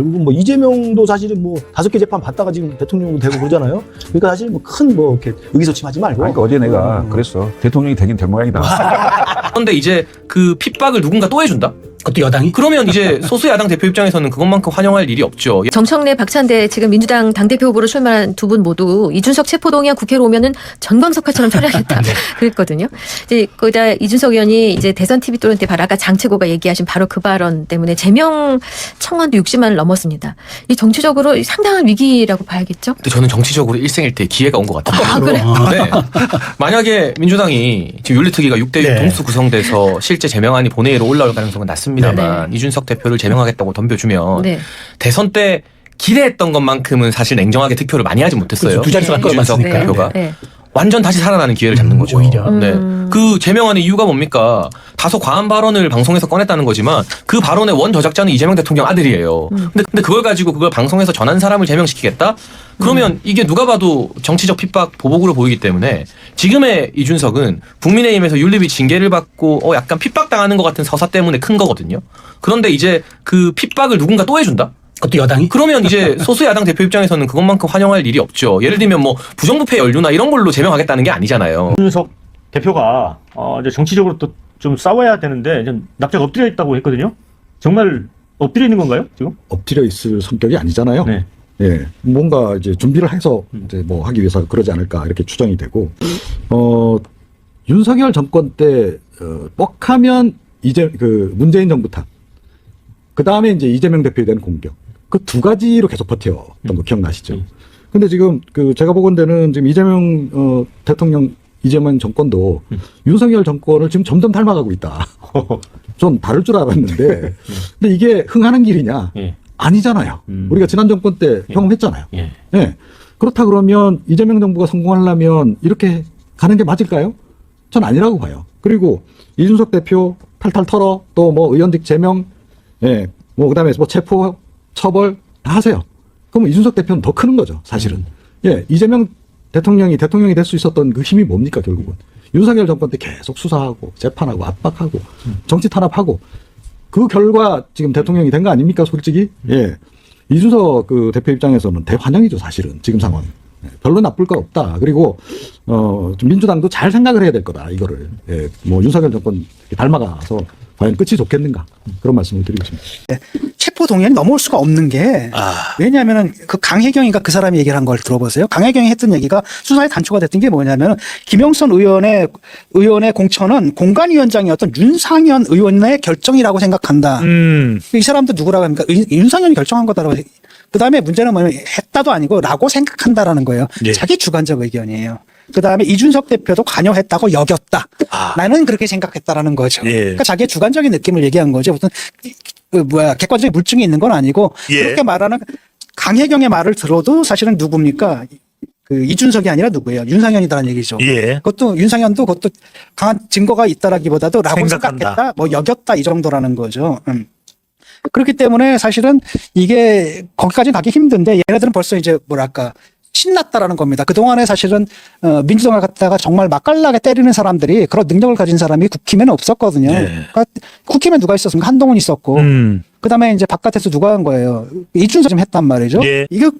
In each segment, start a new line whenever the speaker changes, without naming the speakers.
결국은 뭐 이재명도 사실은 뭐 다섯 개 재판 받다가 지금 대통령도 되고 그러잖아요. 그러니까 사실 뭐 큰 뭐 이렇게 의기소침하지 말고.
그러니까 어제 내가
음.
그랬어. 대통령이 되긴 될 모양이다.
그런데 이제 그 핍박을 누군가 또 해준다?
그것도 여당이?
그러면 이제 소수 야당 대표 입장에서는 그것만큼 환영할 일이 없죠.
정청래, 박찬대 지금 민주당 당대표 후보로 출마한 두 분 모두 이준석 체포동의안 국회로 오면은 전광석화처럼 처리하겠다 그랬거든요. 이제 거기다 이준석 의원이 이제 대선 TV 토론 때 바로 아까 장채고가 얘기하신 바로 그 발언 때문에 제명 청원도 60만을 넘었습니다. 이 정치적으로 상당한 위기라고 봐야겠죠.
근데 저는 정치적으로 일생일대 기회가 온 것 같아요.
아, 그래?
네. 만약에 민주당이 지금 윤리특위가 6대6
네.
동수 구성돼서 실제 제명안이 본회의로 올라올 가능성은 낮습니다 만 이준석 대표를 제명하겠다고 덤벼주면
네.
대선 때 기대했던 것만큼은 사실 냉정하게 득표를 많이 하지 못했어요.
그렇죠. 두 자릿수 갈
이준석
거였으니까요.
대표가
네.
완전 다시 살아나는 기회를 잡는 거죠.
오히려.
네.
음.
그 제명안의 이유가 뭡니까? 다소 과한 발언을 방송에서 꺼냈다는 거지만 그 발언의 원 저작자는 이재명 대통령 아들이에요.
음.
근데, 근데 그걸 가지고 그걸 방송에서 전한 사람을 제명시키겠다? 그러면
음.
이게 누가 봐도 정치적 핍박 보복으로 보이기 때문에 지금의 이준석은 국민의힘에서 윤리비 징계를 받고 어 약간 핍박당하는 것 같은 서사 때문에 큰 거거든요. 그런데 이제 그 핍박을 누군가 또 해준다?
그것도 여당이?
그러면 이제 소수 야당 대표 입장에서는 그것만큼 환영할 일이 없죠. 예를 들면 뭐 부정부패 연루나 이런 걸로 제명하겠다는 게 아니잖아요.
윤석 대표가 어, 이제 정치적으로 또 좀 싸워야 되는데 좀 납작 엎드려 있다고 했거든요. 정말 엎드려 있는 건가요 지금?
엎드려 있을 성격이 아니잖아요.
네.
예, 뭔가 이제 준비를 해서 이제 뭐 하기 위해서 그러지 않을까 이렇게 추정이 되고, 어, 윤석열 정권 때, 어, 뻑하면 이제 그 문재인 정부 탓, 그 다음에 이제 이재명 대표에 대한 공격, 그 두 가지로 계속 버텼던 거 기억나시죠?
음.
근데 지금 그 제가 보건대는 지금 이재명 어, 대통령 이재명 정권도
음.
윤석열 정권을 지금 점점 닮아가고 있다. 좀 다를 줄 알았는데, 근데 이게 흥하는 길이냐?
예.
아니잖아요.
음.
우리가 지난 정권 때 경험했잖아요.
예.
예. 그렇다 그러면 이재명 정부가 성공하려면 이렇게 가는 게 맞을까요? 전 아니라고 봐요. 그리고 이준석 대표 탈탈 털어 또 뭐 의원직 제명, 예, 뭐 그다음에 뭐 체포, 처벌 다 하세요. 그러면 이준석 대표는 더 크는 거죠, 사실은. 예, 이재명 대통령이 대통령이 될 수 있었던 그 힘이 뭡니까 결국은? 윤석열 정권 때 계속 수사하고 재판하고 압박하고 정치 탄압하고 그 결과 지금 대통령이 된 거 아닙니까 솔직히? 예. 이준석 그 대표 입장에서는 대환영이죠 사실은 지금 상황 예, 별로 나쁠 거 없다 그리고 어좀 민주당도 잘 생각을 해야 될 거다 이거를 예 뭐 윤석열 정권 닮아가서 과연 끝이 좋겠는가 그런 말씀을 드리고 싶습니다.
체포 동의안이 넘어올 수가 없는 게
아.
왜냐하면은 그 강혜경이가 그 사람이 얘기를 한 걸 들어보세요. 강혜경이 했던 얘기가 수사의 단초가 됐던 게 뭐냐면 김영선 의원의 의원의 공천은 공관위원장이었던 윤상현 의원의 결정이라고 생각한다.
음.
이 사람도 누구라고 합니까? 윤- 윤상현이 결정한 거다라고. 그 다음에 문제는 뭐냐면 했다도 아니고 라고 생각한다라는 거예요.
예.
자기 주관적 의견이에요. 그 다음에 이준석 대표도 관여했다고 여겼다.
아.
나는 그렇게 생각했다라는 거죠.
예.
그러니까 자기의 주관적인 느낌을 얘기한 거죠. 무슨 그 뭐야 객관적인 물증이 있는 건 아니고
예.
그렇게 말하는 강혜경의 말을 들어도 사실은 누굽니까? 그 이준석이 아니라 누구예요? 윤상현이다라는 얘기죠.
예.
그것도 윤상현도 그것도 강한 증거가 있다라기보다도 라고
생각한다.
생각했다, 뭐 여겼다 이 정도라는 거죠. 음. 그렇기 때문에 사실은 이게 거기까지 가기 힘든데 얘네들은 벌써 이제 뭐랄까 신났다라는 겁니다. 그동안에 사실은 어, 민주당을 갖다가 정말 맛깔나게 때리는 사람들이 그런 능력을 가진 사람이 국힘에는 없었거든요.
네.
그러니까 국힘에 누가 있었습니까? 한동훈 있었고
음.
그다음에 이제 바깥에서 누가 한 거예요. 이준석 좀 했단 말이죠.
예.
이게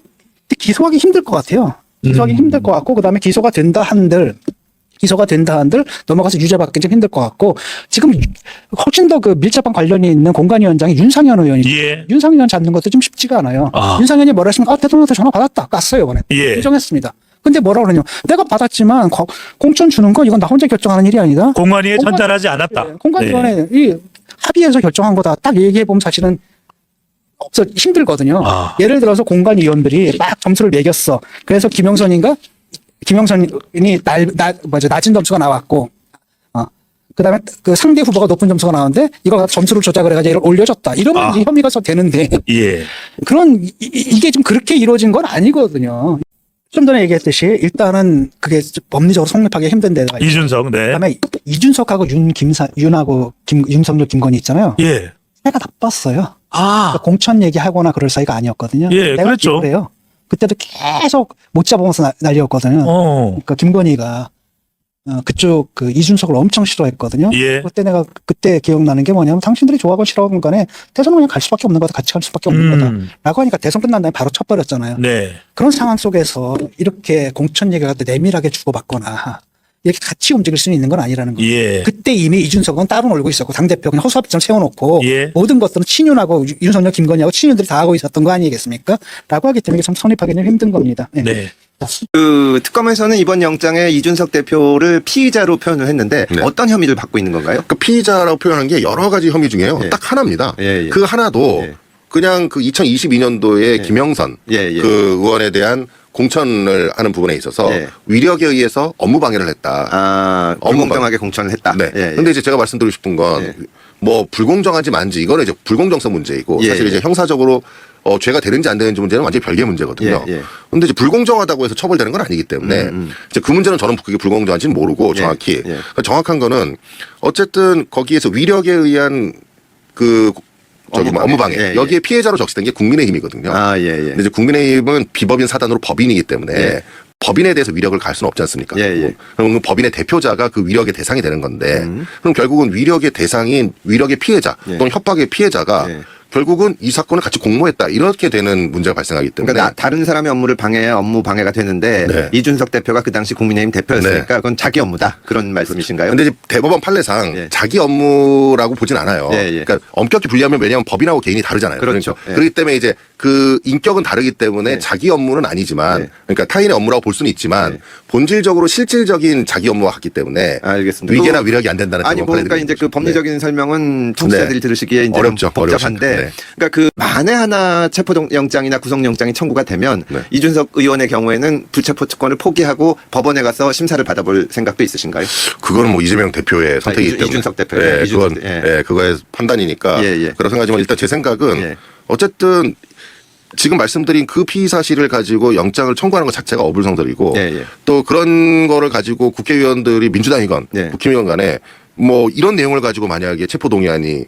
기소하기 힘들 것 같아요. 기소하기
음.
힘들 것 같고 그다음에 기소가 된다 한들 기소가 된다 한들 넘어가서 유죄 받기 좀 힘들 것 같고 지금 훨씬 더 그 밀접한 관련이 있는 공관위원장이 윤상현 의원이죠.
예.
윤상현 잡는 것도 좀 쉽지가 않아요.
아.
윤상현이 뭐라 했습니까? 아, 대통령한테 전화 받았다. 깠어요, 이번에.
예.
인정했습니다. 근데 뭐라 그러냐. 내가 받았지만 거- 공천 주는 건 이건 나 혼자 결정하는 일이 아니다.
공관위에
공관-
전달하지 않았다.
예, 공관위원회
네.
이 합의해서 결정한 거다. 딱 얘기해 보면 사실은 없어 힘들거든요.
아.
예를 들어서 공관위원들이 막 점수를 매겼어. 그래서 김영선인가 김영선이 날, 나, 뭐죠 낮은 점수가 나왔고, 어. 그 다음에 그 상대 후보가 높은 점수가 나왔는데 이거 점수를 조작을 해가지고 얘를 올려줬다. 이러면
아.
이제 혐의가 서 되는데
예.
그런 이- 이- 이게 좀 그렇게 이루어진 건 아니거든요. 좀 전에 얘기했듯이 일단은 그게 좀 법리적으로 성립하기 힘든 데가 있고
이준석, 네.
그다음에 이준석하고 윤 김사 윤하고 김 윤석열 김건희 있잖아요.
예.
내가 나빴어요.
아.
그러니까 공천 얘기하거나 그럴 사이가 아니었거든요.
예,
내가
그랬죠.
그래요. 그때도 계속 못 잡으면서 나- 난리였거든요.
어.
그러니까 김건희가 어, 그쪽 그 이준석을 엄청 싫어했거든요.
예.
그때 내가 그때 기억나는 게 뭐냐면 당신들이 좋아하건 싫어하건 간에 대선 그냥 갈 수밖에 없는 거다. 같이 갈 수밖에 없는 거다.
음.
라고 하니까 대선 끝난 다음에 바로 쳐버렸잖아요.
네.
그런 상황 속에서 이렇게 공천 얘기가 내밀하게 주고받거나 이렇게 같이 움직일 수는 있는 건 아니라는 거예요.
예.
그때 이미 이준석은 따로 놀고 있었고 당대표 그냥 허수아비처럼 세워놓고
예.
모든 것들은 친윤하고 유- 윤석열 김건희하고 친윤들이 다 하고 있었던 거 아니겠습니까? 라고 하기 때문에 참 성립하기는 힘든 겁니다. 네.
네.
그 특검에서는 이번 영장에 이준석 대표를 피의자로 표현을 했는데
네.
어떤 혐의를 받고 있는 건가요?
그 피의자라고 표현한 게 여러 가지 혐의 중에요.
예.
딱 하나입니다.
예, 예.
그 하나도
예.
그냥 그 2022년도에
예.
김영선
예, 예.
그 의원에 대한 공천을 하는 부분에 있어서
예.
위력에 의해서 업무 방해를 했다.
아,
업무
불공정하게 공천을 했다.
네.
예, 예.
근데 이제 제가 말씀드리고 싶은 건
예.
뭐 불공정한지 만지 이거는 이제 불공정성 문제이고
예,
사실
예.
이제 형사적으로 어 죄가 되는지 안 되는지 문제는 완전히 별개의 문제거든요.
예, 예.
근데 이제 불공정하다고 해서 처벌되는 건 아니기 때문에
음, 음.
이제 그 문제는 저는 그게 불공정한지는 모르고
예,
정확히
예.
그러니까 정확한 거는 어쨌든 거기에서 위력에 의한 그 저기 뭐 업무 방해
업무 방해. 예, 예.
여기에 피해자로 적시된 게 국민의힘이거든요.
아, 예, 예.
근데 이제 국민의힘은 비법인 사단으로 법인이기 때문에
예.
법인에 대해서 위력을 갈 수는 없지 않습니까?
예, 예.
그럼 그 법인의 대표자가 그 위력의 대상이 되는 건데
음.
그럼 결국은 위력의 대상인 위력의 피해자
예.
또는 협박의 피해자가
예.
결국은 이 사건을 같이 공모했다 이렇게 되는 문제가 발생하기 때문에
그러니까 나- 다른 사람의 업무를 방해해야 업무 방해가 되는데
네.
이준석 대표가 그 당시 국민의힘 대표였으니까 그건 자기 업무다 그런 말씀이신가요?
근데 이제 대법원 판례상
예.
자기 업무라고 보진 않아요.
예, 예.
그러니까 엄격히 분리하면 왜냐하면 법인하고 개인이 다르잖아요.
그렇죠.
그러니까
예.
그렇기 때문에 이제 그 인격은 다르기 때문에
예.
자기 업무는 아니지만
예.
그러니까 타인의 업무라고 볼 수는 있지만
예.
본질적으로 실질적인 자기 업무와 같기 때문에
알겠습니다.
위계나
그-
위력이 안 된다는
아니 뭐 그러니까 이제 그. 법리적인 설명은 청취자들이
네.
들으시기에 이제
어렵죠.
좀 복잡한데.
네.
그러니까 그 만에 하나 체포영장이나 구속영장이 청구가 되면
네.
이준석 의원의 경우에는 불체포 특권을 포기하고 법원에 가서 심사를 받아볼 생각도 있으신가요?
그거는 뭐 이재명 대표의 선택이기
이준-
때문에
이준석 대표의,
예,
이준석
그건
대- 예.
예, 그거의 판단이니까
예, 예.
그런 생각이지만 일단 제 생각은
예.
어쨌든 지금 말씀드린 그 피의 사실을 가지고 영장을 청구하는 것 자체가 어불성설이고
예, 예.
또 그런 거를 가지고 국회의원들이 민주당이건
예.
국힘이건 간에 뭐 이런 내용을 가지고 만약에 체포 동의안이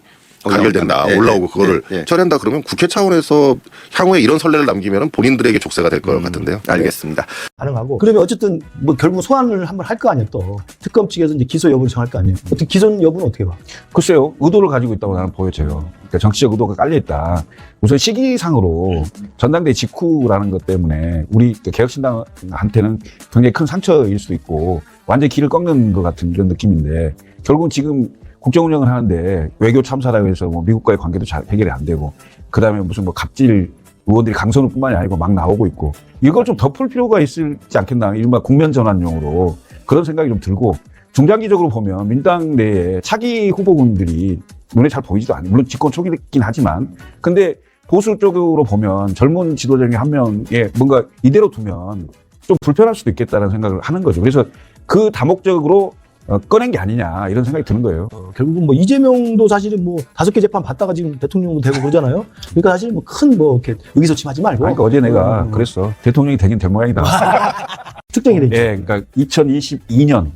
가결된다
예, 예.
올라오고 그거를
예, 예.
처리한다 그러면 국회 차원에서 향후에 이런 선례를 남기면 본인들에게 족쇄가 될 것 같은데요.
음, 알겠습니다.
가능하고 그러면 어쨌든 뭐 결국 소환을 한번 할 거 아니에요 또 특검 측에서 이제 기소 여부를 정할 거 아니에요 어떻게 기소 여부는 어떻게 봐?
글쎄요, 의도를 가지고 있다고 나는 보여져요. 그러니까 정치적 의도가 깔려 있다. 우선 시기상으로 전당대 직후라는 것 때문에 우리 그 개혁신당한테는 굉장히 큰 상처일 수도 있고 완전히 길을 꺾는 것 같은 이런 느낌인데 결국은 지금 국정 운영을 하는데 외교 참사라고 해서 뭐 미국과의 관계도 잘 해결이 안 되고 그 다음에 무슨 뭐 갑질 의원들이 강선우뿐만이 아니고 막 나오고 있고 이걸 좀 덮을 필요가 있지 않겠나 이른바 국면 전환용으로 그런 생각이 좀 들고 중장기적으로 보면 민당 내에 차기 후보군들이 눈에 잘 보이지도 않아요. 물론 집권 초기이긴 하지만 근데 보수 쪽으로 보면 젊은 지도자 중에 한 명에 뭔가 이대로 두면 좀 불편할 수도 있겠다는 생각을 하는 거죠. 그래서 그 다목적으로 어, 꺼낸 게 아니냐 이런 생각이 드는 거예요.
어, 결국은 뭐 이재명도 사실은 뭐 다섯 개 재판 받다가 지금 대통령도 되고 그러잖아요 그러니까 사실 뭐 큰뭐 이렇게 의기소침하지 말고
그러니까 어제 내가
음,
그랬어. 대통령이 되긴 될 모양이다.
특정이 돼 있죠
예, 그러니까 2022년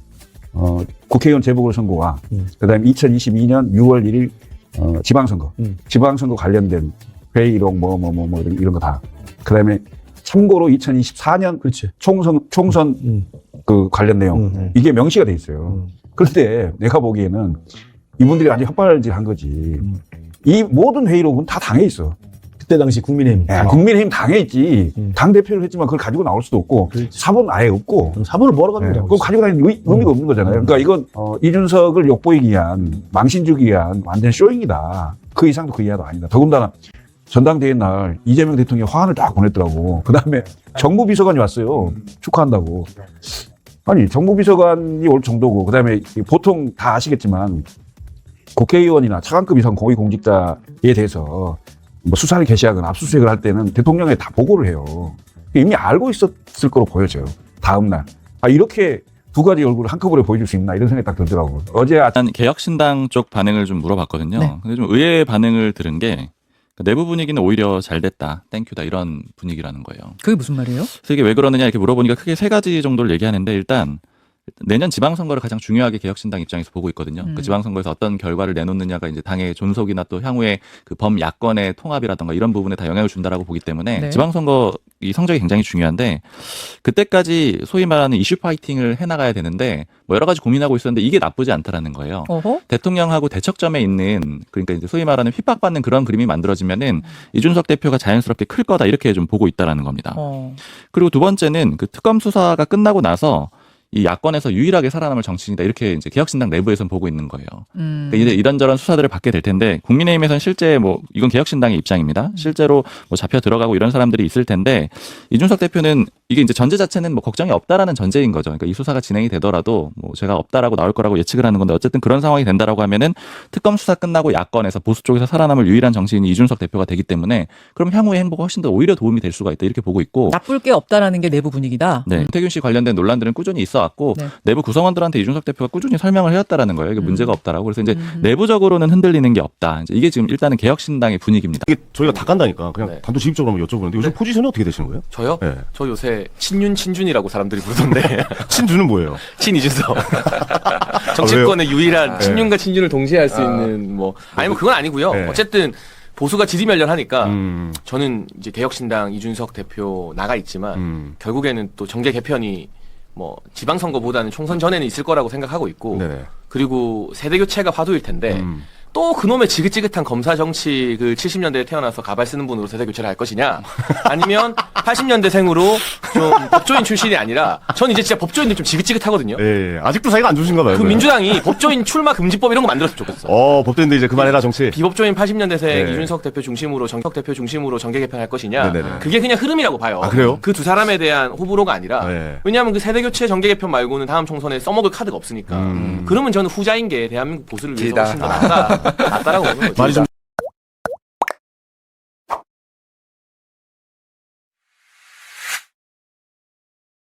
어, 국회의원 재보궐선거와
음.
그다음에 2022년 6월 1일 어, 지방선거,
음.
지방선거 관련된 회의록 뭐 뭐 뭐 뭐 이런, 이런 거 다. 그다음에 참고로 2024년
그렇지
총선 총선
음,
그 관련 내용
음, 음.
이게 명시가 돼 있어요.
음.
그런데 내가 보기에는 이분들이 히 헛발질한 거지.
음.
이 모든 회의록은 다 당해 있어.
그때 당시 국민의힘
야, 국민의힘 당해 있지.
음.
당 대표를 했지만 그걸 가지고 나올 수도 없고
그렇지.
사본 아예 없고.
사본을 뭐하러
네,
가는
그거
거야
가지고 다니는 의, 의미가 없는 거잖아요. 그러니까 이건 어, 이준석을 욕보이기 위한 망신 주기 위한 완전 쇼잉이다. 그 이상도 그 이하도 아니다. 더군다나 전당대회 날 이재명 대통령이 화환을 딱 보냈더라고. 그 다음에 정무비서관이 왔어요. 축하한다고. 아니 정무비서관이 올 정도고 그 다음에 보통 다 아시겠지만 국회의원이나 차관급 이상 고위 공직자에 대해서 뭐 수사를 개시하거나 압수수색을 할 때는 대통령에 다 보고를 해요. 이미 알고 있었을 거로 보여져요. 다음 날. 아 이렇게 두 가지 얼굴을 한꺼번에 보여줄 수 있나 이런 생각이 딱 들더라고요. 어제 아침
개혁신당 쪽 반응을 좀 물어봤거든요.
네.
근데 좀 의외의 반응을 들은 게 내부 분위기는 오히려 잘 됐다, 땡큐다 이런 분위기라는 거예요.
그게 무슨 말이에요?
그래서 이게 왜 그러느냐 이렇게 물어보니까 크게 세 가지 정도를 얘기하는데 일단 내년 지방선거를 가장 중요하게 개혁신당 입장에서 보고 있거든요.
음.
그 지방선거에서 어떤 결과를 내놓느냐가 이제 당의 존속이나 또 향후에 그 범야권의 통합이라던가 이런 부분에 다 영향을 준다라고 보기 때문에
네.
지방선거 이 성적이 굉장히 중요한데 그때까지 소위 말하는 이슈 파이팅을 해나가야 되는데 뭐 여러 가지 고민하고 있었는데 이게 나쁘지 않다라는 거예요.
어허.
대통령하고 대척점에 있는 그러니까 이제 소위 말하는 핍박받는 그런 그림이 만들어지면은 이준석 대표가 자연스럽게 클 거다 이렇게 좀 보고 있다라는 겁니다.
어.
그리고 두 번째는 그 특검 수사가 끝나고 나서 이 야권에서 유일하게 살아남을 정치인이다 이렇게 이제 개혁신당 내부에서는 보고 있는 거예요.
음.
그러니까 이제 이런저런 수사들을 받게 될 텐데 국민의힘에서는 실제 뭐 이건 개혁신당의 입장입니다. 실제로 뭐 잡혀 들어가고 이런 사람들이 있을 텐데 이준석 대표는 이게 이제 전제 자체는 뭐 걱정이 없다라는 전제인 거죠. 그러니까 이 수사가 진행이 되더라도 뭐 제가 없다라고 나올 거라고 예측을 하는 건데 어쨌든 그런 상황이 된다라고 하면은 특검 수사 끝나고 야권에서 보수 쪽에서 살아남을 유일한 정치인이 이준석 대표가 되기 때문에 그럼 향후의 행보가 훨씬 더 오히려 도움이 될 수가 있다 이렇게 보고 있고
나쁠 게 없다라는 게 내부 분위기다.
네. 태균 씨 관련된 논란들은 꾸준히 있어 왔고
네.
내부 구성원들한테 이준석 대표가 꾸준히 설명을 해왔다라는 거예요. 이게 문제가 없다라고. 그래서 이제
음.
내부적으로는 흔들리는 게 없다. 이제 이게 지금 일단은 개혁신당의 분위기입니다.
이게 저희가 다 간다니까 그냥
네.
단도직입적으로 한번 여쭤보는데 요즘
네.
포지션이 어떻게 되시는 거예요?
저요?
네.
저 요새 친윤 친준이라고 사람들이 부르던데
친주는 뭐예요?
친 이준석 정치권의 유일한
네.
친윤과 친윤을 동시에 할수
아.
있는 뭐 아니 뭐 그건 아니고요.
네.
어쨌든 보수가 지리멸렬하니까
음,
저는 이제 개혁신당 이준석 대표 나가 있지만
음.
결국에는 또 정계 개편이 뭐 지방선거보다는 총선 전에는 있을 거라고 생각하고 있고
네네.
그리고 세대 교체가 화두일 텐데
음.
또 그놈의 지긋지긋한 검사 정치 그 70년대에 태어나서 가발 쓰는 분으로 세대 교체를 할 것이냐 아니면 80년대생으로 좀 법조인 출신이 아니라 전 이제 진짜 법조인들 좀 지긋지긋하거든요.
예, 예. 아직도 사이가 안 좋으신가 봐요.
그
그러면.
민주당이 법조인 출마 금지법 이런 거 만들었으면 좋겠어.
어, 법대인데 이제 그만해라 정치.
비법조인 80년대생
네.
이준석 대표 중심으로 정석 대표 중심으로 정계 개편할 것이냐
네네네.
그게 그냥 흐름이라고 봐요.
아, 그래요?
그 두 사람에 대한 호불호가 아니라
네.
왜냐하면 그 세대 교체 정계 개편 말고는 다음 총선에 써먹을 카드가 없으니까
음.
그러면 저는 후자인 게 대한민국 보수를 위해서. 훨씬 더 낫다 낫다라고 보는 거죠.
말이 좀